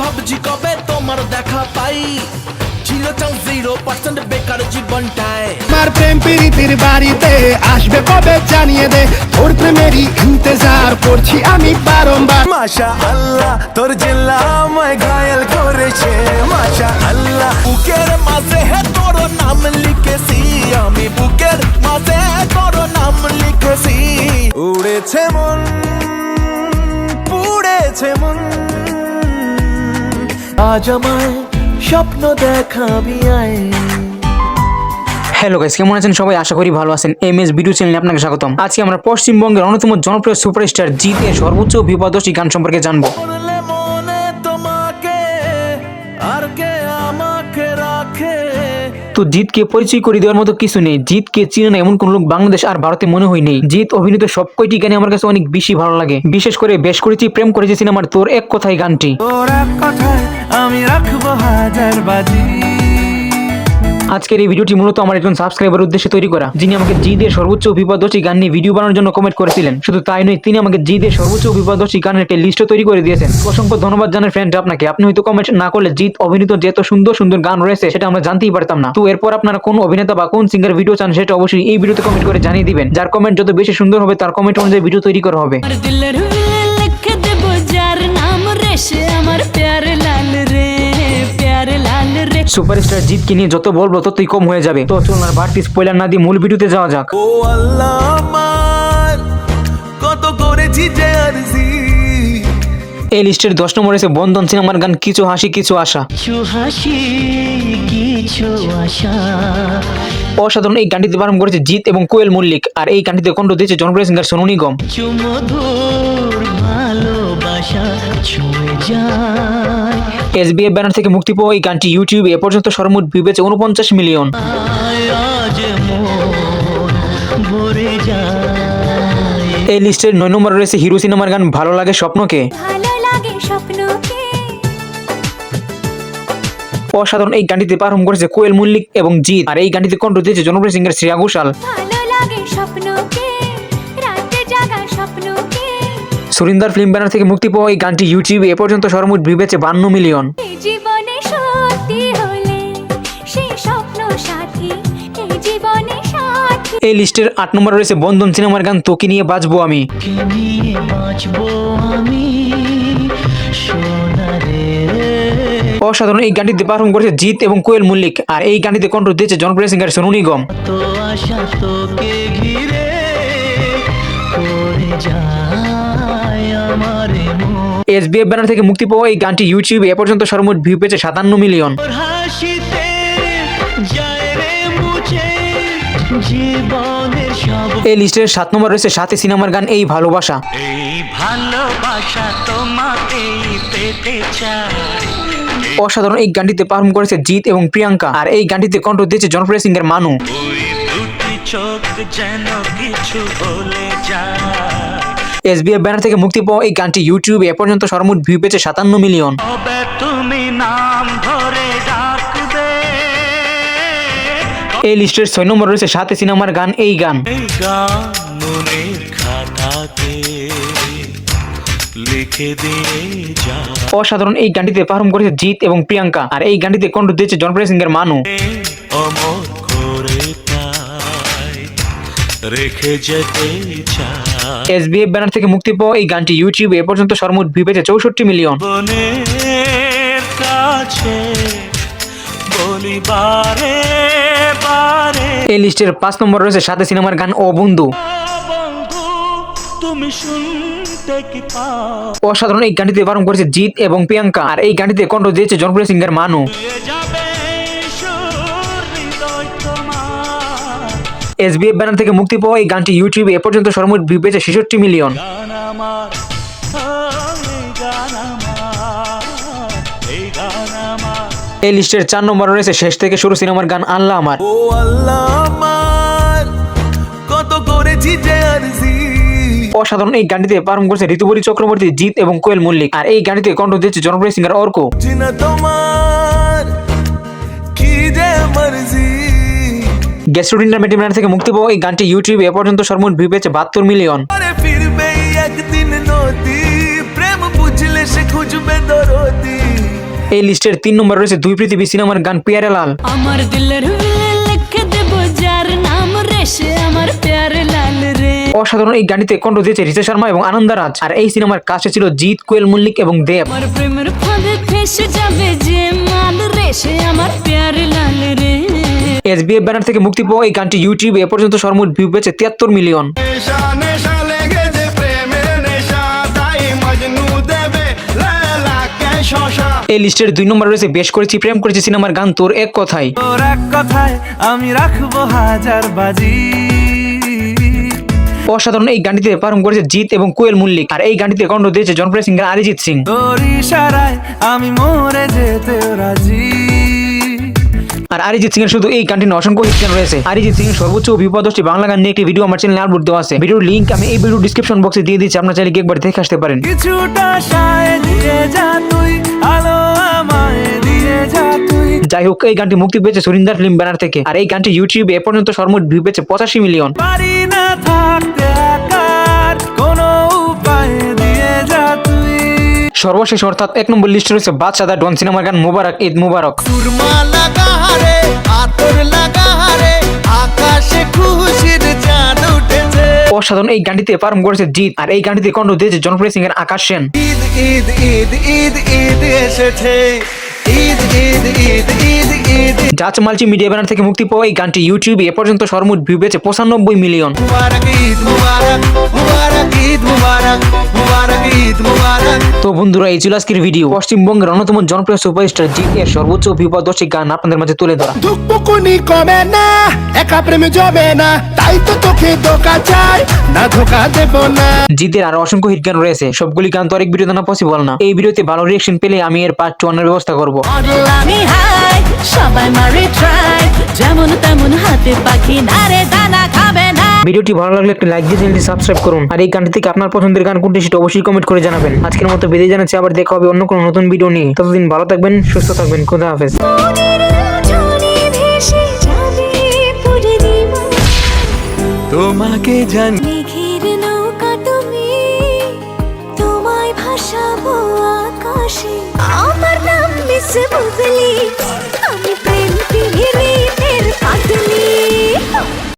ভাবছি কবে তোমার দেখা পাই? ছিল জিরো পার্সেন্ট বেকার জীবনটায়। আমার প্রেম প্রীতির বাড়িতে আসবে কবে জানিয়ে দে। তোর প্রেমেরই ইন্তজার করছি আমি বারংবার। মাশা আল্লাহ তোর জেলা আমায় ঘায়াল করেছে। মাশা আল্লাহ বুকের মাঝে তোর নাম লিখেছি। আমি বুকের মাঝে তোর নাম লিখেছি। উড়েছে মন পুড়েছে মন। আজ আমায় স্বপ্ন দেখাবি আয়। হ্যালো গাইস কেমন আছেন সবাই? আশা করি ভালো আছেন। এম এস বিডু চ্যানেলে আপনাকে স্বাগতম। আজকে আমরা পশ্চিমবঙ্গের অন্যতম জনপ্রিয় সুপারস্টার জিতের সর্বোচ্চ বিপদশী গান সম্পর্কে জানব। তো জিতকে পরিচয় করে দেওয়ার মতো কিছু নেই। জিতকে চিনে এমন কোন লোক বাংলাদেশ আর ভারতে মনে হয় নেই। জিৎ অভিনীত সব কয়টি গানে আমার কাছে অনেক বেশি ভালো লাগে। বিশেষ করে বেশ করেছি, প্রেম করেছি সিনেমার তোর এক কথায় গানটি। তোর এক কথায় আমি রাখব হাজার বাজি। আজকের এই ভিডিওটি মূলত আমার একজন সাবস্ক্রাইবার উদ্দেশ্যে তৈরি করা, যিনি আমাকে জিদের সর্বোচ্চ বিপদশী গান নিয়ে ভিডিও বানানোর জন্য কমেন্ট করেছিলেন। শুধু তাই নয়, তিনি আমাকে জিদের সর্বোচ্চ বিপদশী গানের একটি লিস্টও তৈরি করে দিয়েছেন। অসংখ্য ধন্যবাদ জানাই ফ্রেন্ড আপনাকে। আপনি হয়তো কমেন্ট না করলে জিৎ অভিনীত যে এত সুন্দর সুন্দর গান রয়েছে, সেটা আমরা জানতেই পারতাম না। তো এরপর আপনারা কোন অভিনেতা বা কোন সিঙ্গার ভিডিও চান, সেটা অবশ্যই এই ভিডিওতে কমেন্ট করে জানিয়ে দিবেন। যার কমেন্ট যত বেশি সুন্দর হবে, তার কমেন্ট অনুযায়ী ভিডিও তৈরি করা হবে। আমার প্যার লাল রে। সুপারস্টার জিতকে নিয়ে যত বলব ততই কম হয়ে যাবে। তো চলুন আর বাড়তি স্পয়লার না দিয়ে মূল ভিডিওতে যাওয়া যাক। ও আল্লাহ আমার কত করেছি যে আরজি। এই লিস্টের দশ নম্বর রয়েছে বন্ধন সিনেমার গান কিছু হাসি কিছু আশা। কিছু হাসি কিছু আশা। অসাধারণ এই গানটিতে পারফর্ম করেছে জিৎ এবং কোয়েল মল্লিক আর এই গানটিতে কণ্ঠ দিয়েছে জনপ্রিয় সিঙ্গার সোনু নিগম। ভালোবাসা ছুঁয়ে যায়। এসবিএফ ব্যানার থেকে মুক্তি পাওয়া এই গানটি ইউটিউবে এ পর্যন্ত সর্বমোট ভিউ পেয়েছে উনপঞ্চাশ মিলিয়ন। এই লিস্টের নয় নম্বরে রয়েছে হিরো সিনেমার গান ভালো লাগে স্বপ্নকে। ভালো লাগে স্বপ্নকে। অসাধারণ এই গানটিতে পারফর্ম করেছে কোয়েল মল্লিক এবং জিৎ। আর এই গানটিতে কণ্ঠ দিয়েছে জনপ্রিয় সিঙ্গার শ্রেয়া ঘোষাল। ভালো লাগে স্বপ্নকে। সুরিন্দার ফিল্ম ব্যানার থেকে মুক্তি পাওয়া এই গানটি ইউটিউবে এ পর্যন্ত সর্বমোট পেয়েছে বান্ন মিলিয়ন এই জীবনে সত্যি হলে সেই স্বপ্ন সাথী এই জীবনে এই লিস্টের আট নম্বরে রয়েছে বন্ধন সিনেমার গান তোকে নিয়ে বাঁচবো আমি। অসাধারণ এই গানটিতে পারফর্ম করেছে জিৎ এবং কোয়েল মল্লিক আর এই গানটিতে কণ্ঠ দিয়েছে জনপ্রিয় সিঙ্গার সোনু নিগম। তো আশা তোকে ঘিরে যায় এসবিএফ ব্যানার থেকে মুক্তি পাওয়া এই গানটি ইউটিউবে এ পর্যন্ত সর্বমোট ভিউ পেয়েছে সাতান্ন মিলিয়ন। এই লিস্টের সাত নম্বর রয়েছে সাথে সিনেমার গান এই ভালোবাসা। এই ভালোবাসা তোমাকেই পেতে চাই। অসাধারণ এই গানটিতে পারফর্ম করেছে জিৎ এবং প্রিয়াঙ্কা। আর এই গানটিতে কণ্ঠ দিয়েছে জনপ্রিয় সিঙ্গার মানু। চোখ যেন কিছু বলে যায়। এসবিএফ ব্যানার থেকে মুক্তি পাওয়া এই গানটি ইউটিউবে এ পর্যন্ত সর্বমোট ভিউ পেয়েছে সাতান্ন মিলিয়ন তুমি নাম ধরে এই লিস্টের ছয় নম্বর রয়েছে সাথে সিনেমার গান এই গান। অসাধারণ এই গানটিতে পারফর্ম করেছে জিৎ এবং প্রিয়াঙ্কা। আর এই গানটিতে কণ্ঠ দিয়েছে জনপ্রিয় সিঙ্গার মানু। রেখে যেতে এসবিএফ ব্যানার থেকে মুক্তি পাওয়া এই গানটি ইউটিউবে এ পর্যন্ত সর্বমোট ভিউ পেয়েছে চৌষট্টি মিলিয়ন। কাছে এই লিস্টের পাঁচ নম্বর রয়েছে সাথে সিনেমার গান ও বন্ধু। বন্ধু তুমি শুনতে কি পাও? অসাধারণ এই গানটিতে বারণ করেছে জিৎ এবং প্রিয়াঙ্কা। আর এই গানটিতে কণ্ঠ দিয়েছে জনপ্রিয় সিঙ্গার মানু। এসবিএফ ব্যানার থেকে মুক্তি পাওয়া এই গানটি ইউটিউবে এ পর্যন্ত সর্বমোট ভিউ পেয়েছে ছেষট্টি মিলিয়ন। এই লিস্টের চার নম্বর রয়েছে শেষ থেকে শুরু সিনেমার গান আল্লাহ আমার। ও আল্লাহ আমার কত করেছি যে আরজি। অসাধারণ এই গানটিতে পারফর্ম করেছে ঋতুপরি চক্রবর্তী জিৎ এবং কোয়েল মল্লিক। আর এই গানটিতে কণ্ঠ দিয়েছে জনপ্রিয় সিঙ্গার অর্ক। তোমার কি যে মর্জি মেটিমিনার থেকে মুক্তি পাওয়া এই গানটি ইউটিউবে এ পর্যন্ত সর্বমোট ভিউ পেয়েছে বাহাত্তর মিলিয়ন আরে ফিরবে একদিন প্রেম বুঝলে সে খুঁজবে দরদি। এই লিস্টের তিন নম্বর রয়েছে দুই পৃথিবী সিনেমার গান পিয়ারে লাল আমার দিলের লিখে দেব যার নাম রেশে আমার অসাধারণ এই গানটিতে কণ্ঠ দিয়েছে রিচা শর্মা এবং আনন্দ রাজ। আর এই সিনেমার কাছে ছিল জিৎ কোয়েল মল্লিক এবং দেব। আমার প্রেমের ফাঁদে ফেসে যাবে যে মাল রে সে আমার প্যার লাল রে। এস ব্যানার থেকে মুক্তি পাওয়া এই গানটি ইউটিউবে এ পর্যন্ত সর্বমোট ভিউ পেয়েছে তিয়াত্তর মিলিয়ন। এই লিস্টের দুই নম্বর রয়েছে বেশ করেছি প্রেম করেছি সিনেমার গান তোর এক কথায়। তোর এক কথায় আমি রাখব হাজার বাজি। অসাধারণ এই গানটিতে পারম করেছে জিৎ এবং কোয়েল মল্লিক। আর এই গানটিতে কণ্ঠ দিয়েছে জনপ্রিয় সিঙ্গার অরিজিৎ সিং। আমি মরে যেতে রাজি। আর অরিজিৎ সিং এর শুধু এই গানটি অসংখ্য হিট গান রয়েছে। অরিজিৎ সিং এর সর্বোচ্চ বিপদষ্টি বাংলা গান নিয়ে একটি ভিডিও আমার চ্যানেলে আপলোড দেওয়া আছে। ভিডিওর লিংক আমি এই ভিডিও ডিসক্রিপশন বক্সে দিয়ে দিচ্ছি আপনার চাইলে একবার দেখে আসতে পারেন। কিছুটা সায় দিয়ে যা তুই আলো আমায় দিয়ে যা তুই। যাই হোক এই গানটি মুক্তি পেয়েছে সুরিন্দার ফিল্ম ব্যানার থেকে। আর এই গানটি ইউটিউবে এ পর্যন্ত সর্বমোট ভিউ পেয়েছে পঁচাশি মিলিয়ন। পারি না সর্বশেষ অর্থাৎ এক নম্বর লিস্টে রয়েছে বাদশাদা ডন সিনেমার গান মুবারক ঈদ মুবারক। অসাধারণ এই গানটিতে পারম করেছে জিৎ আর এই গানটিতে কণ্ঠ দিয়েছে জনপ্রিয় সিং এর আকাশ সেন। ঈদ ঈদ ঈদ ঈদ ঈদ এসেছে। মিডিয়া ব্যানার থেকে মুক্তি পাওয়া এই গানটি ইউটিউবে এ পর্যন্ত সর্বমোট ভিউ পেয়েছে পঁচানব্বই মিলিয়ন। বন্ধুরা এই ছিল আজকের ভিডিও। পশ্চিমবঙ্গের অন্যতম জনপ্রিয় সুপারস্টার জিৎ এর সর্বোচ্চ বিপদর্শী গান আপনাদের মাঝে তুলে ধরা। ধুকপুকুনি কমে না একা প্রেমে জমে না তাই তো তোকে ধোকা চাই না ধোকা দেব না। জিতের আরও অসংখ্য হিট গান রয়েছে সবগুলি গান তো আরেক ভিডিও না পসিবল না। এই ভিডিওতে ভালো রিয়েকশন পেলে আমি এর পার্ট টু এর ব্যবস্থা করব। আমি হাই সবাই মারে ট্রাই যেমন তেমন হাতে পাখি না রে দানা খাবে না। ভিডিওটি ভালো লাগলে একটা লাইক দিয়ে চ্যানেলটি সাবস্ক্রাইব করুন। আর এই গানটি থেকে আপনার পছন্দের গান কোনটি সেটা অবশ্যই কমেন্ট করে জানাবেন। আজকের মতো বিদায় জানাচ্ছি আবার দেখা হবে অন্য কোনো নতুন ভিডিও নিয়ে। ততদিন ভালো থাকবেন সুস্থ থাকবেন খুদা হাফেজ। তোমাকে জানি মেঘের নৌকা তুমি তোমায় ভাসাবো আকাশে। আমার নাম মিস বুবলি